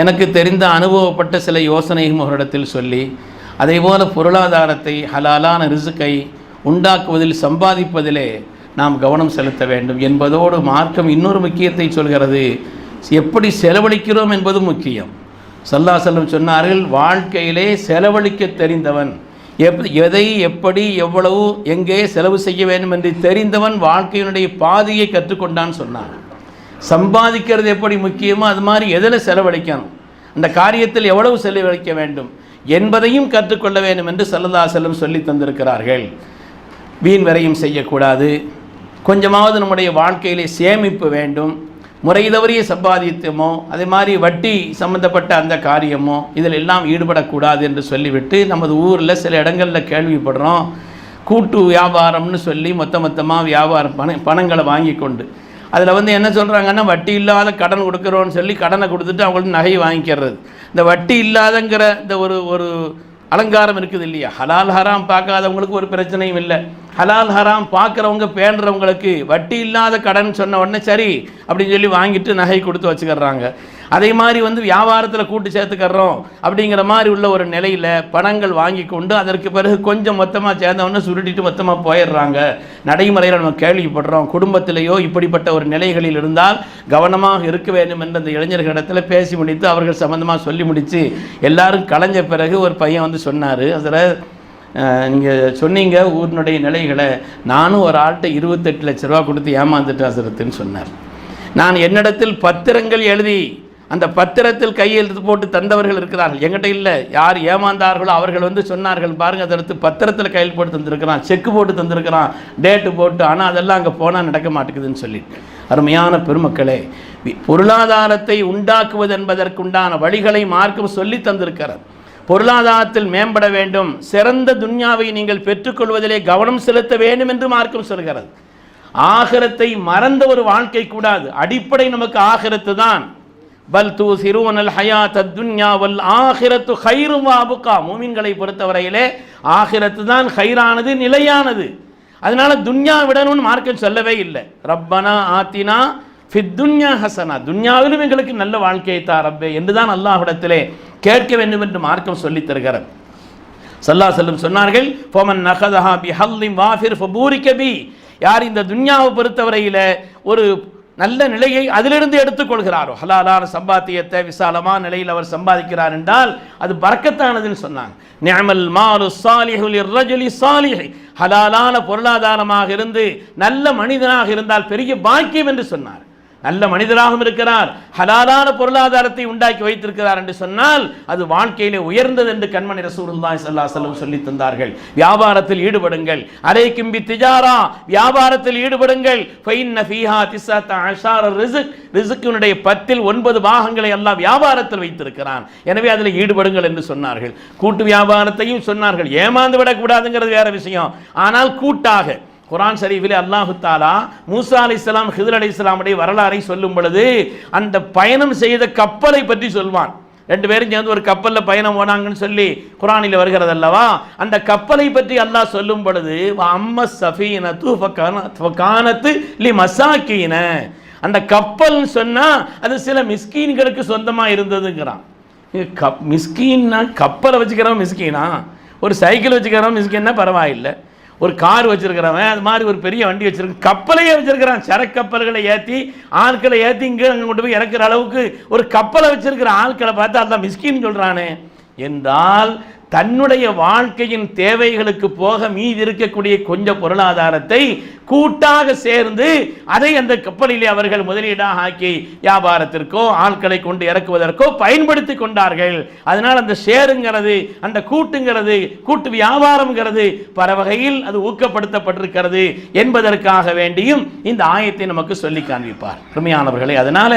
எனக்கு தெரிந்த அனுபவப்பட்ட சில யோசனையும் அவரிடத்தில் சொல்லி அதேபோல் பொருளாதாரத்தை ஹலாலான ரிசுக்கை உண்டாக்குவதில் சம்பாதிப்பதிலே நாம் கவனம் செலுத்த வேண்டும். என்பதோடு மார்க்கம் இன்னொரு முக்கியத்தை சொல்கிறது. எப்படி செலவழிக்கிறோம் என்பதும் முக்கியம். சல்லா செல்லம் சொன்னார்கள் வாழ்க்கையிலே செலவழிக்க தெரிந்தவன் எப் எதை எப்படி எவ்வளவு எங்கே செலவு செய்ய வேண்டும் என்று தெரிந்தவன் வாழ்க்கையினுடைய பாதையை கற்றுக்கொண்டான் சொன்னான் சம்பாதிக்கிறது எப்படி முக்கியமோ அது மாதிரி எதில் செலவழிக்கணும்? அந்த காரியத்தில் எவ்வளவு செலவழிக்க வேண்டும்? என்பதையும் கற்றுக்கொள்ள வேண்டும் என்று சல்லல்லா செல்லம் சொல்லி தந்திருக்கிறார்கள். வீண் விரையும் செய்யக்கூடாது. கொஞ்சமாவது நம்முடைய வாழ்க்கையிலே சேமிப்பு வேண்டும். முறை தவறிய சம்பாதித்தமோ அதே மாதிரி வட்டி சம்பந்தப்பட்ட அந்த காரியமோ இதில் எல்லாம் ஈடுபடக்கூடாது என்று சொல்லிவிட்டு நமது ஊரில் சில இடங்களில் கேள்விப்படுறோம். கூட்டு வியாபாரம்னு சொல்லி மொத்த மொத்தமாக வியாபாரம் பண பணங்களை வாங்கி கொண்டு அதில் வந்து என்ன சொல்கிறாங்கன்னா வட்டி இல்லாத கடன் கொடுக்குறோன்னு சொல்லி கடனை கொடுத்துட்டு அவங்களுக்கு நகை வாங்கிக்கிறது. இந்த வட்டி இல்லாதங்கிற இந்த ஒரு ஒரு அலங்காரம் இருக்குது இல்லையா? ஹலால் ஹராம் பார்க்காதவங்களுக்கு ஒரு பிரச்சனையும் இல்லை. ஹலால் ஹராம் பார்க்குறவங்க பேண்டுறவங்களுக்கு வட்டி இல்லாத கடன் சொன்ன உடனே சரி அப்படின்னு சொல்லி வாங்கிட்டு நகை கொடுத்து வச்சுக்கிறாங்க. அதே மாதிரி வந்து வியாபாரத்தில் கூட்டு சேர்த்துக்கறோம் அப்படிங்கிற மாதிரி உள்ள ஒரு நிலையில் பணங்கள் வாங்கி கொண்டு அதற்கு பிறகு கொஞ்சம் மொத்தமாக சேர்ந்தவொடனே சுருட்டிட்டு மொத்தமாக போயிடுறாங்க. நடைமுறையில் நம்ம கேள்விப்படுறோம். குடும்பத்திலேயோ இப்படிப்பட்ட ஒரு நிலைகளில் இருந்தால் கவனமாக இருக்க வேண்டும் என்று அந்த இளைஞர்களிடத்தில் பேசி முடித்து அவர்கள் சம்மந்தமாக சொல்லி முடித்து எல்லாரும் கலைஞ்ச பிறகு ஒரு பையன் வந்து சொன்னார் அதில் நீங்கள் சொன்னீங்க ஊரினுடைய நிலைகளை. நானும் ஒரு ஆள்கிட்ட இருபத்தெட்டு லட்ச ரூபா கொடுத்து ஏமாந்துட்டேன் அசரத்துன்னு சொன்னார். நான் என்னிடத்தில் பத்திரங்கள் எழுதி அந்த பத்திரத்தில் கையெழுத்து போட்டு தந்தவர்கள் இருக்கிறார்கள். எங்கிட்ட இல்லை. யார் ஏமாந்தார்களோ அவர்கள் வந்து சொன்னார்கள். பாருங்கள் அதை எடுத்து பத்திரத்தில் கையில் போட்டு தந்திருக்கிறான். செக்கு போட்டு தந்திருக்கிறான். டேட்டு போட்டு. ஆனால் அதெல்லாம் அங்கே போனால் நடக்க மாட்டேங்குதுன்னு சொல்லி அருமையான பெருமக்களே பொருளாதாரத்தை உண்டாக்குவது என்பதற்குண்டான வழிகளை மார்க்கம் சொல்லி தந்திருக்கிறார் பொருளாதாரத்தில் மேம்பட வேண்டும். சிறந்த துன்யாவை நீங்கள் பெற்றுக்கொள்வதிலே கவனம் செலுத்த வேண்டும் என்று மார்க்கம் சொல்கிறது. ஆகரத்தை மறந்த ஒரு வாழ்க்கை கூடாது. அடிப்படை நமக்கு ஆகிரத்து தான் பல் தூ சிறுவனல் ஹயா துன்யா வல் ஆகிரத்து ஹைரு வாபுக்கா. மூமின்களை பொறுத்தவரையிலே ஆகிரத்து தான் ஹைரானது நிலையானது. அதனால துன்யா விடணும்னு மார்க்கம் சொல்லவே இல்லை. ரப்பனா ஆத்தினா ஃபித் துன்யா ஹசனா. துன்யாவிலும் எங்களுக்கு நல்ல வாழ்க்கையை தா ரப்பே என்று தான் அல்லாஹிடத்திலே கேட்க வேண்டும் என்று மார்க்கம் சொல்லித் தருகிறார் சல்லா செல்லும் சொன்னார்கள் ஃபோமன் நகதஹா பி ஹல்லிம் வாஃபிர் ஃபபூரி கபி யார் இந்த துன்யாவை பொறுத்தவரையில் ஒரு நல்ல நிலையை அதிலிருந்து எடுத்துக்கொள்கிறாரோ. ஹலாலான சம்பாத்தியத்தை விசாலமான நிலையில் அவர் சம்பாதிக்கிறார் என்றால் அது பறக்கத்தானதுன்னு சொன்னாங்க. நியமல் மாலு சாலிஹுல் ரஜுலி சாலிஹி. ஹலாலான பொருளாதாரமாக இருந்து நல்ல மனிதனாக இருந்தால் பெரிய பாக்கியம் என்று சொன்னார். நல்ல மனிதராகவும் இருக்கிறார். ஹலாலான பொருளாதாரத்தை உண்டாக்கி வைத்திருக்கிறார் என்று சொன்னால் அது வாழ்க்கையிலே உயர்ந்தது என்று கண்மணி ரசூலுல்லாஹி சல்லா செல்லம் சொல்லி தந்தார்கள். வியாபாரத்தில் ஈடுபடுங்கள். அரை கிம்பி திஜாரா வியாபாரத்தில் ஈடுபடுங்கள். ஃபைன்ன பத்தில் ஒன்பது பாகங்களை எல்லாம் வியாபாரத்தில் வைத்திருக்கிறான். எனவே அதில் ஈடுபடுங்கள் என்று சொன்னார்கள். கூட்டு வியாபாரத்தையும் சொன்னார்கள். ஏமாந்து விடக்கூடாதுங்கிறது வேற விஷயம். ஆனால் கூட்டாக குரான் ஷரீஃபிலே அல்லாஹு தாலா மூசா அலி இஸ்லாம் ஹிதர் அலி இஸ்லாமுடைய வரலாறை சொல்லும் பொழுது அந்த பயணம் செய்த கப்பலை பற்றி சொல்வான். ரெண்டு பேரும் சேர்ந்து ஒரு கப்பலில் பயணம் போனாங்கன்னு சொல்லி குரானில் வருகிறது அல்லவா? அந்த கப்பலை பற்றி அல்லாஹ் சொல்லும் பொழுது அம்ம சஃபீன கானத்து லி மசாக்கீன. அந்த கப்பல்னு சொன்னால் அது சில மிஸ்கீன்களுக்கு சொந்தமாக இருந்ததுங்கிறான். கப் மிஸ்கீன்னா கப்பலை வச்சுக்கிறவன் மிஸ்கீனா? ஒரு சைக்கிள் வச்சுக்கிறவன் மிஸ்கீன்னா பரவாயில்லை. ஒரு கார் வச்சிருக்கிறவன் அது மாதிரி ஒரு பெரிய வண்டி வச்சிருக்க கப்பலையே வச்சிருக்கிறான். சரக்கப்பல்களை ஏற்றி ஆட்களை ஏற்றி இங்கே அங்கே கொண்டு போய் இறக்குற அளவுக்கு ஒரு கப்பலை வச்சிருக்கிற ஆட்களை பார்த்து அதான் மிஸ்கின்னு சொல்கிறானே என்றால் தன்னுடைய வாழ்க்கையின் தேவைகளுக்கு போக மீதி இருக்கக்கூடிய கொஞ்ச பொருளாதாரத்தை கூட்டாக சேர்ந்து அதை அந்த கப்பலிலே அவர்கள் முதலீடாக ஆக்கி வியாபாரத்திற்கோ ஆட்களை கொண்டு இறக்குவதற்கோ பயன்படுத்தி கொண்டார்கள். அதனால் அந்த ஷேருங்கிறது அந்த கூட்டுங்கிறது கூட்டு வியாபாரம்ங்கிறது பல வகையில் அது ஊக்கப்படுத்தப்பட்டிருக்கிறது என்பதற்காக வேண்டியும் இந்த ஆயத்தை நமக்கு சொல்லி காண்பிப்பார். உண்மையானவர்களே அதனால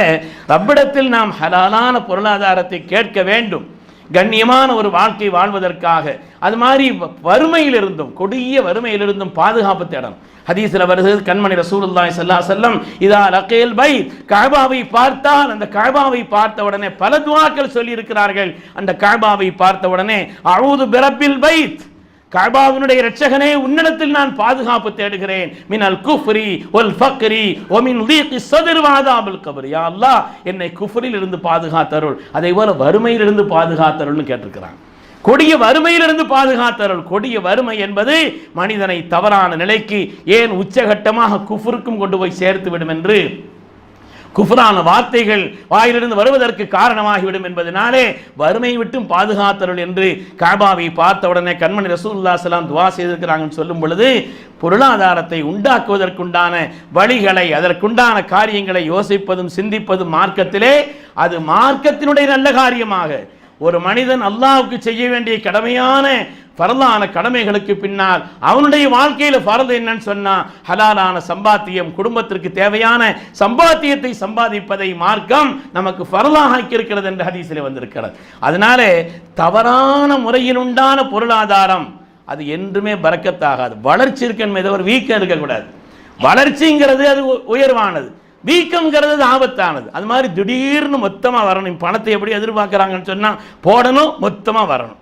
ரப்பிடத்தில் நாம் ஹலாலான பொருளாதாரத்தை கேட்க வேண்டும். கண்ணியமான ஒரு வாழ்க்கை வாழ்வதற்காக. அது மாதிரி வ- வறுமையிலிருந்தும் கொடிய வறுமையிலிருந்தும் பாதுகாப்பு தேடணும். ஹதீஸ்ல வருகிறது கண்மணி ரசூலுல்லாஹி சல்லா செல்லம் இதா லக்கேல் பை கஅபாவை பார்த்தால் அந்த கஅபாவை பார்த்த உடனே பல துவாக்கள் சொல்லி இருக்கிறார்கள் அந்த கஅபாவை பார்த்த உடனே அழுது பிறப்பில் பைத். கபாவினுடைய இரட்சகனே உன்னிடத்தில் நான் பாதுகாப்பு தேடுகிறேன். மினல் குஃப்ரி ஒல் ஃபக்ரி ஒ மின் லீகி சதுர் வாதாபுல் கபர். யா அல்லாஹ் என்னை குஃப்ரில் இருந்து பாதுகாத்தருள். அதே போல வறுமையிலிருந்து பாதுகாத்தருள்னு கேட்டிருக்கிறான். கொடிய வறுமையிலிருந்து பாதுகாத்தருள். கொடிய வறுமை என்பது மனிதனை தவறான நிலைக்கு ஏன் உச்சகட்டமாக குஃபுருக்கும் கொண்டு போய் சேர்த்து விடும் என்று குஃபரான வார்த்தைகள் வாயிலிருந்து வருவதற்கு காரணமாகிவிடும் என்பதனாலே வறுமை விட்டும் பாதுகாத்தருள் என்று காபாவை பார்த்த உடனே கண்மணி ரசூல்லா சலாம் துவா செய்திருக்கிறாங்கன்னு சொல்லும் பொழுது பொருளாதாரத்தை உண்டாக்குவதற்குண்டான வழிகளை அதற்குண்டான காரியங்களை யோசிப்பதும் சிந்திப்பதும் மார்க்கத்திலே அது மார்க்கத்தினுடைய நல்ல காரியமாக. ஒரு மனிதன் அல்லாவுக்கு செய்ய வேண்டிய கடமையான பரலான கடமைகளுக்கு பின்னால் அவனுடைய வாழ்க்கையில் பரது என்னன்னு சொன்னா ஹலாலான சம்பாத்தியம் குடும்பத்திற்கு தேவையான சம்பாத்தியத்தை சம்பாதிப்பதை மார்க்கம் நமக்கு பரலாக இருக்கிறது என்று ஹதீஸில் வந்திருக்கிறது. அதனாலே தவறான முறையில் உண்டான பொருளாதாரம் அது என்றுமே பறக்கத்தாகாது. வளர்ச்சி இருக்கணுமே ஒரு வீக்கம் இருக்கக்கூடாது. வளர்ச்சிங்கிறது அது உ- உயர்வானது. வீக்கம்ங்கிறது ஆபத்தானது. அது மாதிரி திடீர்னு மொத்தமாக வரணும். பணத்தை எப்படி எதிர்பார்க்குறாங்கன்னு சொன்னால் போடணும் மொத்தமாக வரணும்.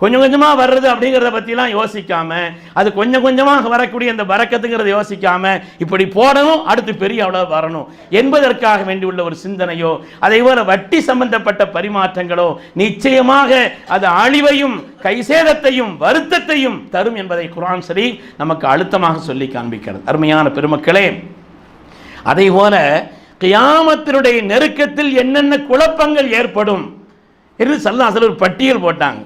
கொஞ்சம் கொஞ்சமாக வர்றது அப்படிங்கிறத பற்றிலாம் யோசிக்காம அது கொஞ்சம் கொஞ்சமாக வரக்கூடிய அந்த வரக்கத்துங்கிறத யோசிக்காம இப்படி போடணும் அடுத்து பெரிய அவ்வளோ வரணும். என்பதற்காக வேண்டியுள்ள ஒரு சிந்தனையோ அதே போல வட்டி சம்பந்தப்பட்ட பரிமாற்றங்களோ நிச்சயமாக அது அழிவையும் கைசேதத்தையும் வருத்தத்தையும் தரும் என்பதை குரான் சரி நமக்கு அழுத்தமாக சொல்லி காண்பிக்கிறது. அருமையான பெருமக்களே அதே போல கியாமத்தினுடைய நெருக்கத்தில் என்னென்ன குழப்பங்கள் ஏற்படும் என்று சல்லாசல் ஒரு பட்டியல் போட்டாங்க.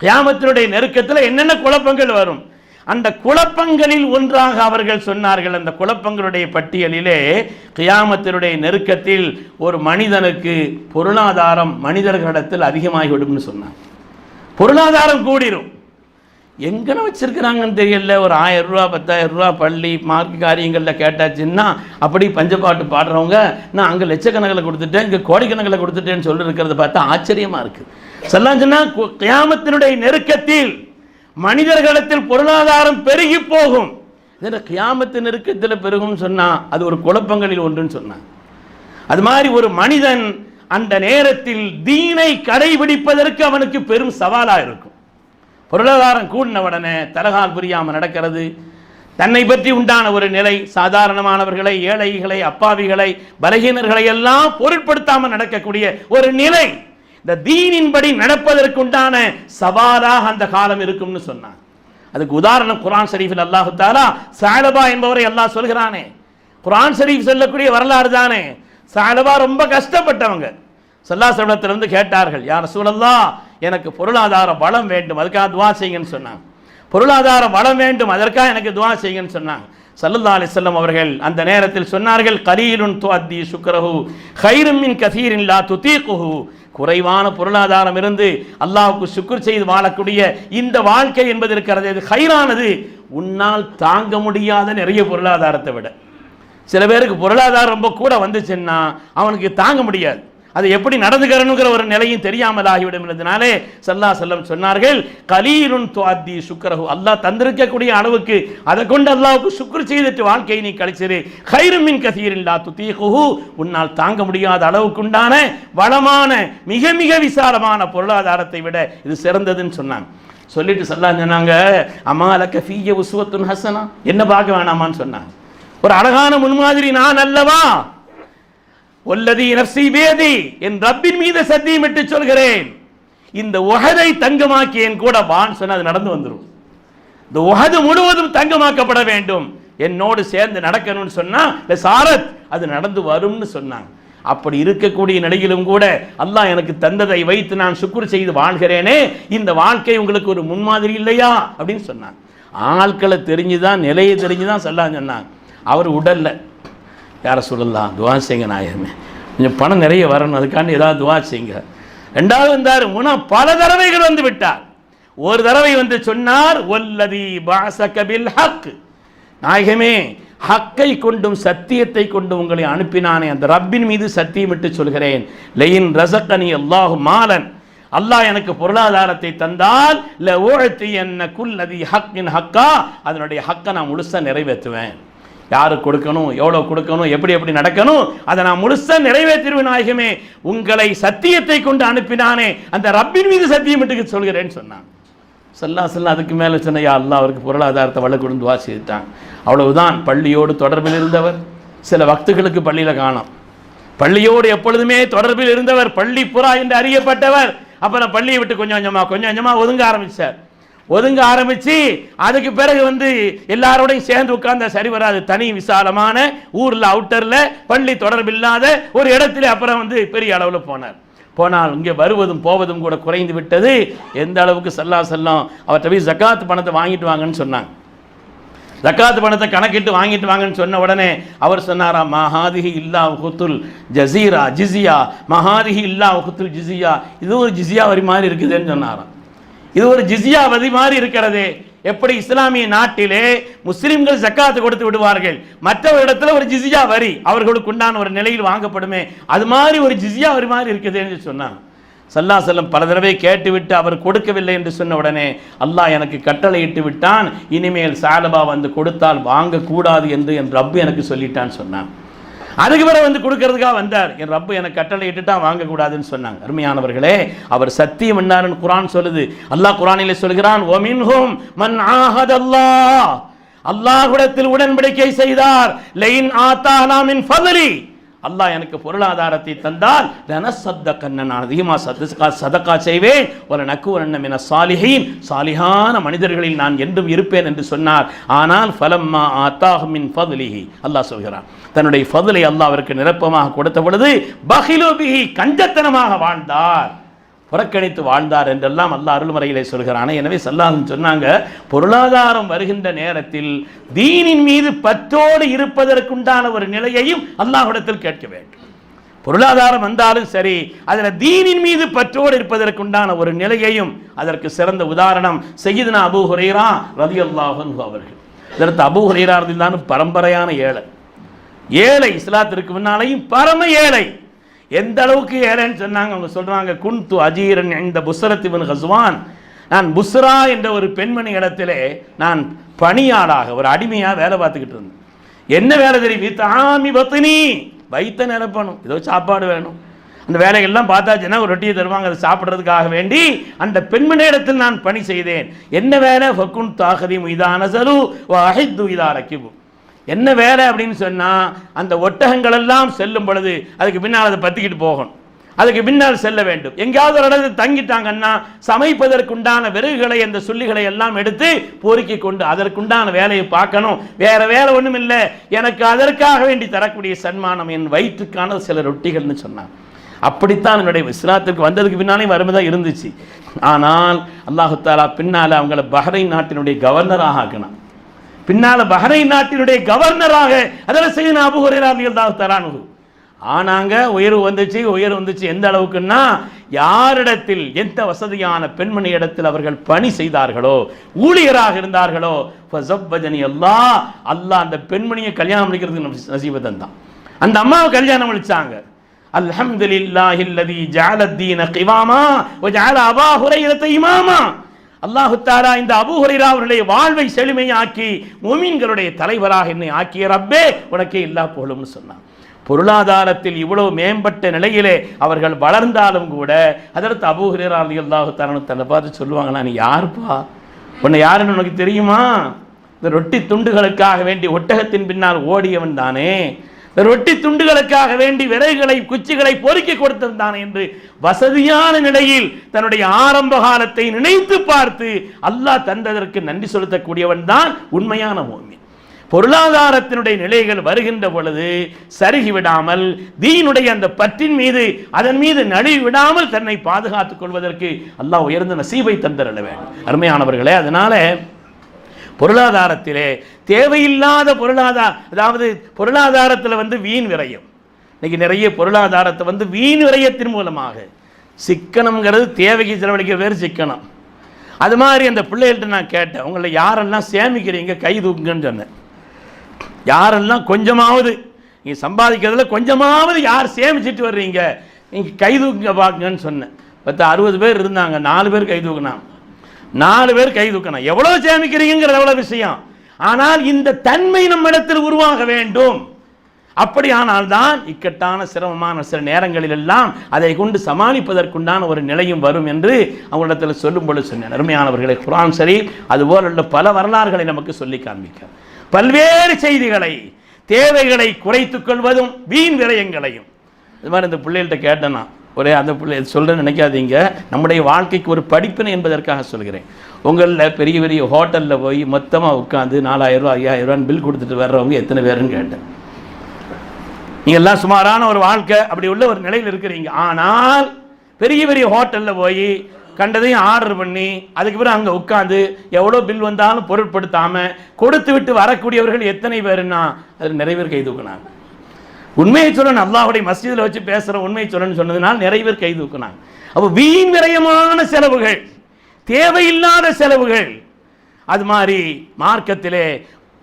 கியாமத்தினுடைய நெருக்கத்தில் என்னென்ன குழப்பங்கள் வரும்? அந்த குழப்பங்களில் ஒன்றாக அவர்கள் சொன்னார்கள் அந்த குழப்பங்களுடைய பட்டியலிலே கியாமத்தினுடைய நெருக்கத்தில் ஒரு மனிதனுக்கு பொருளாதாரம் மனிதர்களிடத்தில் அதிகமாகிவிடும்னு சொன்னாங்க. பொருளாதாரம் கூடிரும். எங்கன வச்சுருக்குறாங்கன்னு தெரியல. ஒரு ஆயிரம் ரூபா பத்தாயிரம் ரூபா பள்ளி மார்க் காரியங்களில் கேட்டாச்சுன்னா அப்படி பஞ்சப்பாட்டு பாடுறவங்க நான் அங்கே லட்சக்கணக்கில் கொடுத்துட்டேன் இங்கே கோடிக்கணக்கில் கொடுத்துட்டேன்னு சொல்லியிருக்கிறத பார்த்தா ஆச்சரியமாக இருக்குது சொல்லாச்சுன்னா சொன்னால் கியாமத்தினுடைய நெருக்கத்தில் மனிதர்களிடத்தில் பொருளாதாரம் பெருகி போகும். இதில் கியாமத்து நெருக்கத்தில் பெருகும்னு சொன்னால் அது ஒரு குழப்பங்களில் ஒன்றுன்னு சொன்னான் அது மாதிரி ஒரு மனிதன் அந்த நேரத்தில் தீனை கடைபிடிப்பதற்கு அவனுக்கு பெரும் சவாலாக இருக்கும். பொருளாதாரம் கூடின உடனே தலகால் புரியாமல் நடக்கிறது தன்னை பற்றி உண்டான ஒரு நிலை சாதாரணமானவர்களை ஏழைகளை அப்பாவிகளை பலகீனர்களை எல்லாம் பொருட்படுத்தாமல் நடக்கக்கூடிய ஒரு நிலை இந்த தீனின்படி நடப்பதற்குண்டான சவாலாக அந்த காலம் இருக்கும்னு சொன்னான் அதுக்கு உதாரணம் குரான் ஷரீஃபில் அல்லாஹு தாலா சாலபா என்பவரை எல்லாம் சொல்கிறானே குரான் ஷரீஃப் சொல்லக்கூடிய வரலாறு தானே சாலபா ரொம்ப கஷ்டப்பட்டவங்க சல்லாசவனத்திலிருந்து கேட்டார்கள் யார் சூழல்லா எனக்கு பொருளாதார வளம் வேண்டும் அதுக்காக துவா செய்யுங்கன்னு சொன்னாங்க. பொருளாதார வளம் வேண்டும் அதற்காக எனக்கு துவா செய்யுங்கன்னு சொன்னாங்க. சல்லல்லா அலிஸ்லம் அவர்கள் அந்த நேரத்தில் சொன்னார்கள் கலீலுன் துவத்தி சுக்ரஹு ஹைரும் மின் கதீரின் லா குறைவான பொருளாதாரம் இருந்து அல்லாவுக்கு சுக்குர் செய்து வாழக்கூடிய இந்த வாழ்க்கை என்பது இருக்கிறது. இது ஹைரானது உன்னால் தாங்க முடியாத நிறைய பொருளாதாரத்தை விட. சில பேருக்கு பொருளாதாரம் ரொம்ப கூட வந்துச்சுன்னா அவனுக்கு தாங்க முடியாது. அது எப்படி நடந்துக்கிறனுங்கிற ஒரு நிலையும் தெரியாமல் ஆகிவிடும் இருந்தனாலே சல்லா செல்லம் சொன்னார்கள் கலீருன் துவாத்தி சுக்கரஹு அல்லாஹ் தந்திருக்கக்கூடிய அளவுக்கு அதை கொண்டு அல்லாவுக்கு சுக்ரு செய்துட்டு வாழ்க்கையை நீ கழிச்சிரு. ஹைருமின் கசீரில்லா துத்தீகுஹு. உன்னால் தாங்க முடியாத அளவுக்குண்டான வளமான மிக மிக விசாலமான பொருளாதாரத்தை விட இது சிறந்ததுன்னு சொன்னாங்க. சொல்லிட்டு சல்லா சொன்னாங்க அம்மாலக்க ஃபீய உசுவத்துன் ஹசனா. என்ன பார்க்க வேணாமான்னு சொன்னாங்க. ஒரு அழகான முன்மாதிரி நான் அல்லவா ஒல்லதி நப்சி வேதி என் ரப்பின் மீது சத்தியமிட்டு சொல்கிறேன். இந்த உகதை தங்கமாக்கி என் கூட வான் சொன்ன அது நடந்து வந்துடும் இந்த உகது முழுவதும் தங்கமாக்கப்பட வேண்டும். என்னோடு சேர்ந்து நடக்கணும்னு சொன்னா இந்த சாரத் அது நடந்து வரும்னு சொன்னாங்க. அப்படி இருக்கக்கூடிய நிலையிலும் கூட அல்லாஹ் எனக்கு தந்ததை வைத்து நான் சுக்குர் செய்து வாழ்கிறேனே இந்த வாழ்க்கை உங்களுக்கு ஒரு முன்மாதிரி இல்லையா? அப்படின்னு சொன்னாங்க. ஆட்களை தெரிஞ்சுதான் நிலையை தெரிஞ்சுதான் சொல்லான்னு சொன்னாங்க. அவர் உடல்ல யாரை சொல்லலாம்? துவா செய்யுங்க நாயகமே. கொஞ்சம் பணம் நிறைய வரணும் அதுக்காண்டி ஏதாவது துவா செய்யுங்க. ரெண்டாவது வந்தார் மூணா பல தடவைகள் வந்து விட்டார். ஒரு தடவை வந்து சொன்னார் ஒல்லதி பாசகபில் ஹக். நாயகமே ஹக்கை கொண்டும் சத்தியத்தை கொண்டும் உங்களை அனுப்பினானே அந்த ரப்பின் மீது சத்தியமிட்டு சொல்கிறேன். லெயின் ரசக்கனி அல்லாஹு மாலன். அல்லாஹ் எனக்கு பொருளாதாரத்தை தந்தால் ல ஊழத்தி என்ன குல்லதி ஹக்கின் ஹக்கா. அதனுடைய ஹக்கை நான் முழுசாக நிறைவேற்றுவேன். யாருக்கு கொடுக்கணும் எவ்வளோ கொடுக்கணும் எப்படி எப்படி நடக்கணும் அதை நான் முழுசாக நிறைவேற்றிருவேன் நாயகமே. உங்களை சத்தியத்தை கொண்டு அனுப்பினானே. அந்த ரப்பின் மீது சத்தியம் விட்டுக்கு சொல்கிறேன்னு சொன்னான். செல்லா செல்லா அதுக்கு மேலே சொன்ன யா அவருக்கு பொருளாதாரத்தை வள கொடுத்து அவ்வளவுதான் பள்ளியோடு தொடர்பில் இருந்தவர். சில வக்துகளுக்கு பள்ளியில் காணோம். பள்ளியோடு எப்பொழுதுமே தொடர்பில் இருந்தவர் பள்ளி புறா என்று அறியப்பட்டவர். அப்புறம் பள்ளியை விட்டு கொஞ்சம் கொஞ்சமாக கொஞ்சம் கொஞ்சமாக ஒதுங்க ஆரம்பித்தார் ஒதுங்க ஆரம்பிச்சு அதுக்கு பிறகு வந்து எல்லாரோடையும் சேர்ந்து உட்கார்ந்த சரி வராது. தனி விசாலமான ஊர்ல அவுட்டர்ல பள்ளி தொடர்பில்லாத ஒரு இடத்துல அப்புறம் வந்து பெரிய அளவில் போனார். போனால் இங்கே வருவதும் போவதும் கூட குறைந்து விட்டது. எந்த அளவுக்கு சல்லா செல்லம் அவர்கிட்ட போய் ஜக்காத் பணத்தை வாங்கிட்டு வாங்கன்னு சொன்னாங்க. ஜக்காத்து பணத்தை கணக்கிட்டு வாங்கிட்டு வாங்கன்னு சொன்ன உடனே அவர் சொன்னாரா மஹாதிஹி இல்லா குத்துல் ஜசீரா ஜிசியா மஹாதிஹி இல்லா குத்துல் ஜிசியா இது ஒரு ஜிசியா வரி மாதிரி இருக்குதுன்னு சொன்னாராம். இது ஒரு ஜிசியா வரி மாதிரி இருக்கிறதே. எப்படி இஸ்லாமிய நாட்டிலே முஸ்லிம்கள் ஜக்காத்து கொடுத்து விடுவார்கள்? மற்ற ஒரு இடத்துல ஒரு ஜிசியா வரி. அவர்களுக்கு உண்டான ஒரு நிலையில் வாங்கப்படுமே. அது மாதிரி ஒரு ஜிசியா வரி மாதிரி இருக்குதுன்னு சொன்னாங்க சல்லா செல்லம் பல தடவை கேட்டுவிட்டு அவர் கொடுக்கவில்லை என்று சொன்ன உடனே அல்லாஹ் எனக்கு கட்டளையிட்டு விட்டான். இனிமேல் சாலபா வந்து கொடுத்தால் வாங்கக்கூடாது என்று என் ரப்பு எனக்கு சொல்லிட்டான்னு சொன்னான். அதுக்கு பிறகு வந்து கொடுக்கறதுக்காக வந்தார். என் ரப்பு எனக்கு கட்டளை இட்டுட்டான் வாங்கக்கூடாதுன்னு சொன்னாங்க. அருமையானவர்களே அவர் சத்தியம் என்னாருன்னு குரான் சொல்லுது. அல்லாஹ் குரானிலே சொல்கிறான் ஒமின்ஹும் மன் ஆஹதல்லாஹ். அல்லாஹ்விடத்தில் உடன்படிக்கை செய்தார். லைன் ஆத்தா மின் ஃபதலி. அல்லாஹ் எனக்கு பொருளாதாரத்தை தந்தால் லனசத்தக்கன்ன நான் அதிகமாக சதக்கா சதக்கா செய்வேன். ஒரு நக்கூறனம் என சாலிஹீன். சாலிஹான மனிதர்களில் நான் என்றும் இருப்பேன் என்று சொன்னார். ஆனால் ஃபலம்மா ஆத்தாஹ்மின் ஃபதுலிஹி. அல்லாஹ் சொல்கிறான். தன்னுடைய ஃபதுலை அல்லாஹ் அவருக்கு நிரப்பமாக கொடுத்த பொழுது பஹிலோபிஹி கஞ்சத்தனமாக வாழ்ந்தார். புறக்கணித்து வாழ்ந்தார் என்றெல்லாம் அல்ல அருள்முறையிலே சொல்கிறானே. எனவே சல்லாஹன் சொன்னாங்க பொருளாதாரம் வருகின்ற நேரத்தில் தீனின் மீது பற்றோடு இருப்பதற்குண்டான ஒரு நிலையையும் அல்லாஹிடத்தில் கேட்க வேண்டும். பொருளாதாரம் வந்தாலும் சரி அதில் தீனின் மீது பற்றோடு இருப்பதற்குண்டான ஒரு நிலையையும் அதற்கு சிறந்த உதாரணம் செய்யுதுனா அபு ஹுரேரா ரதி அல்லாஹன் அவர்கள். இதற்கு அபு ஹுரேரா இருந்தாலும் பரம்பரையான ஏழை. ஏழை இஸ்லாத்திற்கு முன்னாலேயும் பரம ஏழை. எந்த அளவுக்கு ஏறேன்னு சொன்னாங்க அவங்க சொல்றாங்க குன்து அஜீரன் இந்த புஸ்ரத்திவன் ஹசுவான் நான் புஸ்ரா என்ற ஒரு பெண்மணி இடத்திலே நான் பணியாளாக ஒரு அடிமையாக வேலை பார்த்துக்கிட்டு இருந்தேன். என்ன வேலை தெரியும்? தாமி பத்தினி. வைத்த நிரப்பணும். ஏதோ சாப்பாடு வேணும். அந்த வேலைகள்லாம் பார்த்தாச்சுன்னா ஒரு ரொட்டியை தருவாங்க அதை சாப்பிட்றதுக்காக வேண்டி அந்த பெண்மணி இடத்தில் நான் பணி செய்தேன். என்ன வேலை? ஃபக்குன் தாகதி மீதான சரு அஹித்து இதா என்ன வேலை அப்படின்னு சொன்னால் அந்த ஒட்டகங்கள் எல்லாம் செல்லும் பொழுது அதுக்கு பின்னால் அதை பற்றிக்கிட்டு போகணும் அதுக்கு பின்னால் செல்ல வேண்டும். எங்கேயாவது ஒரு இடத்துல தங்கிட்டாங்கன்னா சமைப்பதற்குண்டான விறகுகளை அந்த சொல்லிகளை எல்லாம் எடுத்து பொறுக்கி கொண்டு அதற்குண்டான வேலையை பார்க்கணும். வேற வேலை ஒன்றும் இல்லை. எனக்கு அதற்காக வேண்டி தரக்கூடிய சன்மானம் என் வயிற்றுக்கான சில ரொட்டிகள்னு சொன்னான் அப்படித்தான் என்னுடைய இஸ்லாத்திற்கு வந்ததுக்கு பின்னாலே வறுமைதான் இருந்துச்சு. ஆனால் அல்லாஹு தாலா பின்னால் அவங்கள பஹ்ரைன் நாட்டினுடைய கவர்னராக ஆக்கினான். பின்னால பஹ்ரைன் நாட்டினுடைய கவர்னராக அதில் செய்ய அபு தான் தரானு ஆனாங்க உயர்வு வந்துச்சு உயர்வு வந்துச்சு. எந்த அளவுக்குன்னா யாரிடத்தில் எந்த வசதியான பெண்மணி இடத்தில் அவர்கள் பணி செய்தார்களோ ஊழியராக இருந்தார்களோ பஜனி அல்லாஹ் அல்லாஹ் அந்த பெண்மணியை கல்யாணம் பண்ணிக்கிறதுக்கு நசீபத்தன் தான் அந்த அம்மாவை கல்யாணம் அளிச்சாங்க அல்ஹம்துலில்லாஹில்லதி ஜாலத்தீன கிவாமா ஜால ஜஅல அபா இடத்தை இமாமா. அல்லாஹு இந்த அபூ ஹுரைரா அவருடைய வாழ்வை செழுமையாக்கி மோமீன்களுடைய தலைவராக என்னை ஆக்கிய ரப்பே உனக்கே இல்லா புகழும்னு சொன்னான். பொருளாதாரத்தில் இவ்வளவு மேம்பட்ட நிலையிலே அவர்கள் வளர்ந்தாலும் கூட அதற்கு அபூ அலி அல்லாஹு தன்னை பார்த்து சொல்லுவாங்களா நீ யாருப்பா? உன்னை யாருன்னு உனக்கு தெரியுமா? இந்த ரொட்டி துண்டுகளுக்காக வேண்டி ஒட்டகத்தின் பின்னால் ஓடியவன் தானே. ரொட்டி துண்டுகளுக்காக வேண்டி விறகுகளை குச்சிகளை பொறுக்கி கொடுத்திருந்தான் என்று வசதியான நிலையில் தன்னுடைய ஆரம்ப காலத்தை நினைத்து பார்த்து அல்லாஹ் தந்ததற்கு நன்றி செலுத்தக்கூடியவன் தான் உண்மையான மோமின். பொருளாதாரத்தினுடைய நிலைகள் வருகின்ற பொழுது சருகி விடாமல் தீனுடைய அந்த பற்றின் மீது அதன் மீது நழுவி விடாமல் தன்னை பாதுகாத்துக் கொள்வதற்கு அல்லாஹ் உயர்ந்த நசீபை தந்தரல வேண்டும். அருமையானவர்களே அதனால பொருளாதாரத்திலே தேவையில்லாத பொருளாதார அதாவது பொருளாதாரத்தில் வந்து வீண் விரயம். இன்றைக்கி நிறைய பொருளாதாரத்தை வந்து வீண் விரயத்தின் மூலமாக. சிக்கனம்ங்கிறது தேவைக்கு செலவழிக்க பேர் சிக்கனம். அது மாதிரி அந்த பிள்ளைகள்கிட்ட நான் கேட்டேன் உங்களை யாரெல்லாம் சேமிக்கிறீங்க? கை தூக்குங்கன்னு சொன்னேன். யாரெல்லாம் கொஞ்சமாவது நீங்கள் சம்பாதிக்கிறதுல கொஞ்சமாவது யார் சேமிச்சிட்டு வர்றீங்க? நீங்கள் கை தூக்குங்க பார்க்குங்கன்னு சொன்னேன். பத்து அறுபது பேர் இருந்தாங்க நாலு பேர் கை தூக்குனாங்க. நாலு பேர் கை தூக்கணும். எவ்வளவு சேமிக்கிறீங்கிறது எவ்வளவு விஷயம். ஆனால் இந்த தன்மை நம்மிடத்தில் உருவாக வேண்டும். அப்படியானால்தான் இக்கட்டான சிரமமான சில நேரங்களில் எல்லாம் அதை கொண்டு சமாளிப்பதற்குண்டான ஒரு நிலையும் வரும் என்று அவங்களிடத்தில் சொல்லும் பொழுது சொன்னேன் அருமையானவர்களை குரான் சரி அதுபோல் உள்ள பல வரலாறுகளை நமக்கு சொல்லி காண்பிக்க பல்வேறு செய்திகளை தேவைகளை குறைத்துக் கொள்வதும் வீண் விரயங்களையும். இது மாதிரி இந்த பிள்ளைகள்கிட்ட கேட்டேன்னா ஒரே அந்த பிள்ளை சொல்கிறேன்னு நினைக்காதீங்க. நம்முடைய வாழ்க்கைக்கு ஒரு படிப்பினை என்பதற்காக சொல்கிறேன். உங்களில் பெரிய பெரிய ஹோட்டலில் போய் மொத்தமாக உட்காந்து நாலாயிரரூவா ஐயாயிரரூவான்னு பில் கொடுத்துட்டு வர்றவங்க எத்தனை பேருன்னு கேட்டேன். நீங்கள் எல்லாம் சுமாரான ஒரு வாழ்க்கை அப்படி உள்ள ஒரு நிலையில் இருக்கிறீங்க. ஆனால் பெரிய பெரிய ஹோட்டலில் போய் கண்டதையும் ஆர்டர் பண்ணி அதுக்கு பிறகு அங்கே உட்காந்து எவ்வளோ பில் வந்தாலும் பொருட்படுத்தாமல் கொடுத்து விட்டு வரக்கூடியவர்கள் எத்தனை பேருன்னா அதில் நிறைய பேர் கைதுக்குனாங்க உண்மையை சொல்லணும் அல்லாஹுடைய மஸ்ஜிதில் வச்சு பேசுகிற உண்மையை சொல்லணும்னு சொன்னதுனால் நிறைய பேர் கை தூக்குனாங்க. அப்போ வீண் விரயமான செலவுகள் தேவையில்லாத செலவுகள் அது மாதிரி மார்க்கத்திலே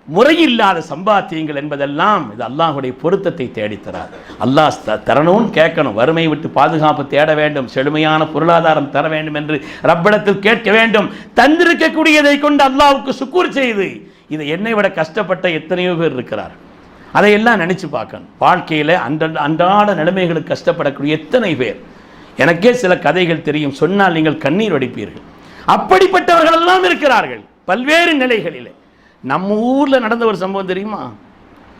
முறையில்லாத சம்பாத்தியங்கள் என்பதெல்லாம் இது அல்லாஹுடைய பொருத்தத்தை தேடித்தரார் அல்லாஹ் த- தரணும்னு கேட்கணும். வறுமை விட்டு பாதுகாப்பு தேட வேண்டும். செழுமையான பொருளாதாரம் தர வேண்டும் என்று ரப்படத்தில் கேட்க வேண்டும். தந்திருக்கக்கூடியதை கொண்டு அல்லாவுக்கு சுக்கூர் செய்து இதை என்னை விட கஷ்டப்பட்ட எத்தனையோ பேர் இருக்கிறார் அதையெல்லாம் நினச்சி பார்க்கணும். வாழ்க்கையில் அன்ற அன்றாட நிலைமைகளுக்கு கஷ்டப்படக்கூடிய எத்தனை பேர்? எனக்கே சில கதைகள் தெரியும். சொன்னால் நீங்கள் கண்ணீர் வடிப்பீர்கள். அப்படிப்பட்டவர்கள் எல்லாம் இருக்கிறார்கள். பல்வேறு நிலைகளில். நம்ம ஊரில் நடந்த ஒரு சம்பவம் தெரியுமா?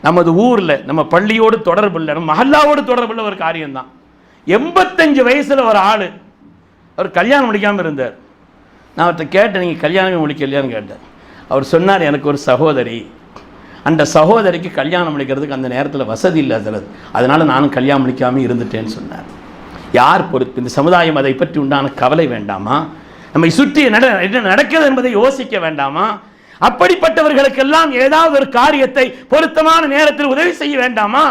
நமது ஊரில் நம்ம பள்ளியோடு தொடர்புள்ள நம்ம மஹல்லாவோடு தொடர்புள்ள ஒரு காரியம்தான். எண்பத்தஞ்சு வயசுல ஒரு ஆள் அவர் கல்யாணம் முடிக்காமல் இருந்தார். நான் அவர்கிட்ட கேட்டேன் நீங்கள் கல்யாணமே முடிக்கலையான்னு கேட்டேன். அவர் சொன்னார் எனக்கு ஒரு சகோதரி அந்த சகோதரிக்கு கல்யாணம் முடிக்கிறதுக்கு அந்த நேரத்தில் வசதி இல்லாதது அதனால் நானும் கல்யாணம் முடிக்காமல் இருந்துட்டேன்னு சொன்னார். யார் பொறுப்பு? இந்த சமுதாயம் அதை பற்றி உண்டான கவலை வேண்டாமா? நம்மை சுற்றி நட என்ன நடக்கிறது என்பதை யோசிக்க வேண்டாமா? அப்படிப்பட்டவர்களுக்கெல்லாம் ஏதாவது ஒரு காரியத்தை பொருத்தமான நேரத்தில் உதவி செய்ய வேண்டாமா?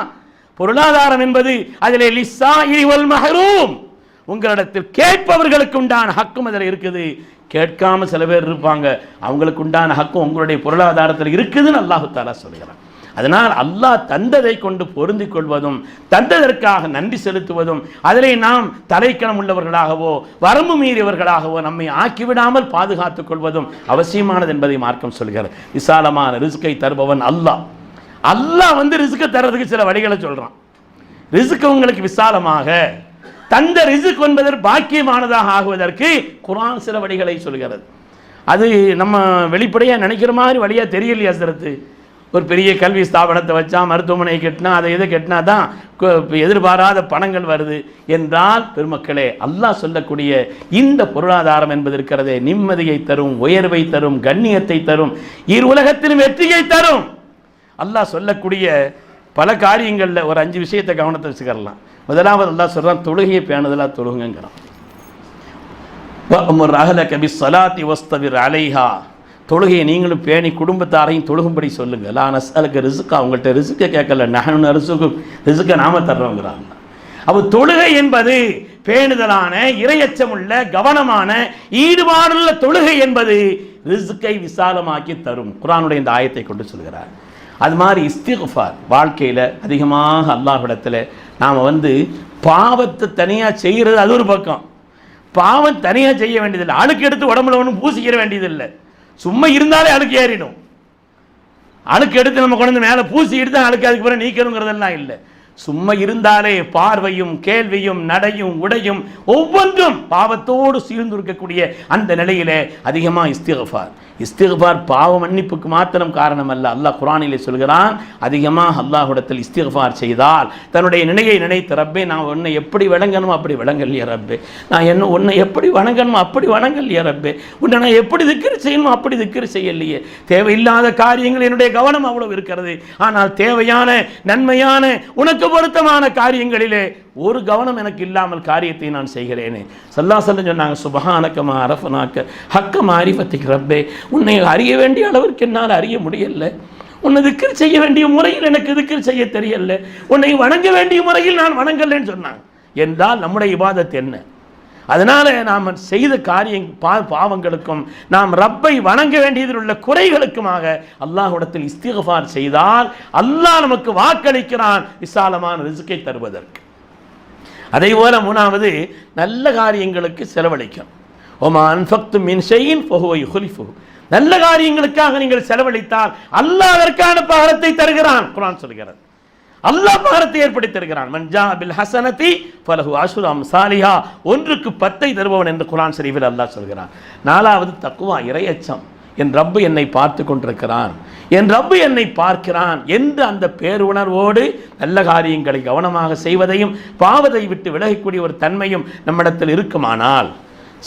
பொருளாதாரம் என்பது அதிலே லிஸ்ஸா இவல் மஹரூம். உங்களிடத்தில் கேட்பவர்களுக்கு உண்டான ஹக்கும் அதில் இருக்குது. கேட்காம சில பேர் இருப்பாங்க. அவங்களுக்கு உண்டான ஹக்கும் உங்களுடைய பொருளாதாரத்தில் இருக்குதுன்னு அல்லாஹு தாலா சொல்கிறான். அதனால் அல்லாஹ் தந்ததை கொண்டு பொருந்திக் கொள்வதும் தந்ததற்காக நன்றி செலுத்துவதும் அதிலே நாம் தலைக்கணம் உள்ளவர்களாகவோ வரம்பு மீறியவர்களாகவோ நம்மை ஆக்கிவிடாமல் பாதுகாத்துக் கொள்வதும் அவசியமானது என்பதை மார்க்கம் சொல்கிறது. விசாலமான ரிஸ்கை தருபவன் அல்லாஹ். அல்லாஹ் வந்து ரிஸ்க்கை தர்றதுக்கு சில வழிகளை சொல்கிறான் ரிஸ்க் உங்களுக்கு விசாலமாக. தந்த ரிசுக் என்பதற்கு பாக்கியமானதாக ஆகுவதற்கு குரான் சில வழிகளை சொல்கிறது. அது நம்ம வெளிப்படையாக நினைக்கிற மாதிரி வழியாக தெரியலையா சிறத்து ஒரு பெரிய கல்வி ஸ்தாபனத்தை வச்சா மருத்துவமனை கட்டினா அதை எதை கட்டினா தான் கு- எதிர்பாராத பணங்கள் வருது என்றால் பெருமக்களே அல்லாஹ் சொல்லக்கூடிய இந்த பொருளாதாரம் என்பது இருக்கிறதே. நிம்மதியை தரும் உயர்வை தரும் கண்ணியத்தை தரும் இரு உலகத்திலும் வெற்றியை தரும். அல்லாஹ் சொல்லக்கூடிய பல காரியங்களில் ஒரு அஞ்சு விஷயத்தை கவனத்தை வச்சுக்கலாம் முதலாவது எல்லாம் சொல்றான் தொழுகையை பேணுதலா தொழுகுங்கிறான் வஅமுர் கபி சலாத்தி வஸ்தவிர் அலைஹா. தொழுகையை நீங்களும் பேணி குடும்பத்தாரையும் தொழுகும்படி சொல்லுங்க. ஆனால் நஸ்அலுக்கு ரிசுக்கா அவங்கள்ட்ட ரிசுக்கை கேட்கல. நகனு ரிசுக்கு ரிசுக்கை நாம தர்றோங்கிறாங்க. அப்போ தொழுகை என்பது பேணுதலான இரையச்சமுள்ள கவனமான ஈடுபாடுள்ள தொழுகை என்பது ரிசுக்கை விசாலமாக்கி தரும். குரானுடைய இந்த ஆயத்தை கொண்டு சொல்கிறார். அது மாதிரி இஸ்திஃபார் வாழ்க்கையில் அதிகமாக அல்லாஹிடத்தில் நாம் வந்து பாவத்தை தனியாக செய்கிறது அது ஒரு பக்கம். பாவம் தனியாக செய்ய வேண்டியதில்லை. அழுக்கு எடுத்து உடம்புல ஒன்றும் பூசிக்கிற வேண்டியதில்லை. சும்மா இருந்தாலே அழுக்கு ஏறிடும். அழுக்கு எடுத்து நம்ம கொண்டு மேலே பூசி எடுத்து அழுக்கு அதுக்கு பிறகு நீக்கணுங்கிறதெல்லாம் இல்லை. சும்மா இருந்தாலே பார்வையும் கேள்வியும் நடையும் உடையும் ஒவ்வொன்றும் பாவத்தோடு சீர்ந்திருக்கக்கூடிய அந்த நிலையிலே அதிகமாக இஸ்திகஃபார். இஸ்திகஃபார் பாவ மன்னிப்புக்கு மாத்திரம் காரணம் அல்ல அல்லாஹ் குரானிலே சொல்கிறான் அதிகமாக அல்லாஹுடத்தில் இஸ்திகஃபார் செய்தால் தன்னுடைய நினையை நினைத்து ரப்பே நான் உன்னை எப்படி வணங்கணும் அப்படி விளங்கலையே ரப்பே? நான் என்ன உன்னை எப்படி வணங்கணும் அப்படி வணங்கலையே ரப்பே? உன்னை நான் எப்படி திக்கிரி செய்யணுமோ அப்படி திக்கிரி செய்யலையே தேவையில்லாத காரியங்கள் என்னுடைய கவனம் அவ்வளவு இருக்கிறது. ஆனால் தேவையான நன்மையான உனக்கு பொருத்தமான காரியங்களிலே ஒரு கவனம் எனக்கு இல்லாமல் காரியத்தை நான் செய்கிறேனே. சல்லா சொல்ல சொன்னாங்க சுபஹானக்கமா அரஃபனாக்க ஹக்க மாரிஃபத்திக்கு ரப்பே. உன்னை அறிய வேண்டிய அளவிற்கு என்னால் அறிய முடியல. உன்னை திக்கில் செய்ய வேண்டிய முறையில் எனக்கு திக்கில் செய்ய தெரியல. உன்னை வணங்க வேண்டிய முறையில் நான் வணங்கலைன்னு சொன்னாங்க. என்றால் நம்முடைய இபாதத் என்ன? அதனால நாம் செய்த காரியம் பா பாவங்களுக்கும் நாம் ரப்பை வணங்க வேண்டியதில் உள்ள குறைகளுக்குமாக அல்லாஹ்விடத்தில் இஸ்திகஃபார் செய்தால் அல்லாஹ் நமக்கு வாக்களிக்கிறான். விசாலமான ரிசுக்கை தருவதற்கு. அதே போல மூணாவது நல்ல காரியங்களுக்கு செலவழிக்கும். ஒமான் அன்ஃபக்து மின் ஷையின் ஃபஹுவ ஹுலிஃபு நல்ல காரியங்களுக்காக நீங்கள் செலவழித்தால் அல்லாஹ் அதற்கான பகரத்தை தருகிறான். குரான் சொல்கிறது. அல்லாஹ் பகரத்தை தருகிறான். மன்ஜா பில் ஹசனதி பலகு அஷ்ரு சாலியா ஒன்றுக்கு பத்தை தருபவன் என்று குரான் சரிவில் அல்லாஹ் சொல்கிறான். நாலாவது தக்குவா இரையச்சம். என் ரப்பு என்னை பார்த்து கொண்டிருக்கிறான். என் ரப்பு என்னை பார்க்கிறான் என்று அந்த பேருணர்வோடு நல்ல காரியங்களை கவனமாக செய்வதையும் பாவத்தை விட்டு விலகக்கூடிய ஒரு தன்மையும் நம்மிடத்தில் இருக்குமானால்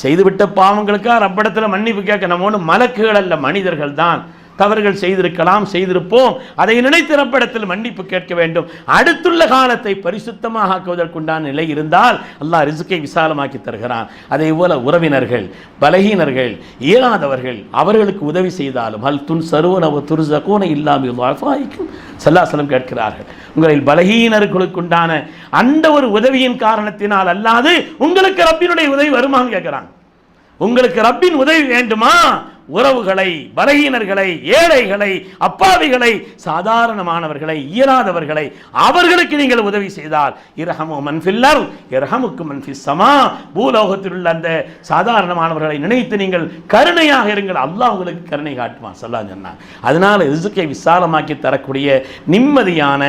செய்துவிட்ட பாவங்களுக்காக ரப்படத்தில் மன்னிப்பு கேட்க நம்மோடு மலக்குகள் அல்ல மனிதர்கள் தான் தவறுகள் செய்திருக்கலாம் செய்திருப்போம். அதை நினைத்து ரப்பிடத்தில் மன்னிப்பு கேட்க வேண்டும். அடுத்துள்ள காலத்தை பரிசுத்தமாக ஆக்குவதற்குண்டான நிலை இருந்தால் அல்லாஹ் ரிசுக்கை விசாலமாக்கி தருகிறான். அதே போல உறவினர்கள் பலகீனர்கள் இயலாதவர்கள் அவர்களுக்கு உதவி செய்தாலும் அல் துன் சருவனவ துருசகோன இல்லாமல் வாய்க்கும் சல்லாசலம் கேட்கிறார்கள். உங்களில் பலகீனர்களுக்குண்டான அந்த ஒரு உதவியின் காரணத்தினால் அல்லாது உங்களுக்கு ரப்பினுடைய உதவி வருமான்னு கேட்கிறாங்க. உங்களுக்கு ரப்பின் உதவி வேண்டுமா? உறவுகளை பலகீனர்களை ஏழைகளை அப்பாவிகளை சாதாரணமானவர்களை இயலாதவர்களை அவர்களுக்கு நீங்கள் உதவி செய்தால் இரஹமு மன்ஃபில்லர் இரஹமுக்கு மன்ஃபிஸ்ஸமா பூலோகத்தில் உள்ள அந்த சாதாரணமானவர்களை நினைத்து நீங்கள் கருணையாக இருங்கள். அல்லாஹ் உங்களுக்கு கருணை காட்டுவான் சொல்லா சொன்னான். அதனால ரிசுக்கை விசாலமாக்கி தரக்கூடிய நிம்மதியான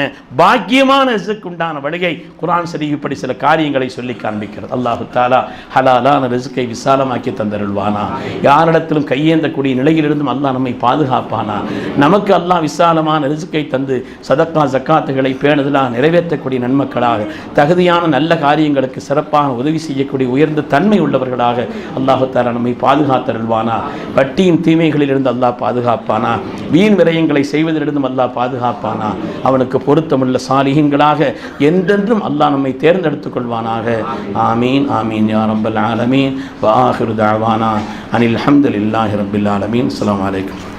பாக்கியமான ரிசுக்கு உண்டான வழிகை குரான் சரி இப்படி சில காரியங்களை சொல்லி காண்பிக்கிறது. அல்லாஹு தாலா ஹலாலான ரிசுக்கை விசாலமாக்கி தந்தருள்வானா. யாரிடத்திலும் கையேந்தக்கூடிய நிலையிலிருந்தும் அல்லாஹ் நம்மை பாதுகாப்பானா? நமக்கு அல்லாஹ் விசாலமான ரிசுக்கை தந்து சதக்கா ஜக்காத்துகளை பேணுதலாக நிறைவேற்றக்கூடிய நன்மக்களாக தகுதியான நல்ல காரியங்களுக்கு சிறப்பாக உதவி செய்யக்கூடிய உயர்ந்த தன்மை உள்ளவர்களாக அல்லாஹு நம்மை பாதுகாத்தருள்வானா? வட்டியின் தீமைகளிலிருந்து அல்லாஹ் பாதுகாப்பானா? வீண் விரயங்களை செய்வதிலிருந்தும் அல்லாஹ் பாதுகாப்பானா? அவனுக்கு பொருத்தமுள்ள சாலிகங்களாக என்றென்றும் அல்லாஹ் நம்மை தேர்ந்தெடுத்துக் கொள்வானாக. ஆமீன் ஆமீன் யா ரப்பல் ஆலமீன். வாஹிரு தாவானா? அனில் அல்ஹம்துலில்லாஹி ரப்பில் ஆலமீன் அஸ்ஸலாமு அலைக்கும்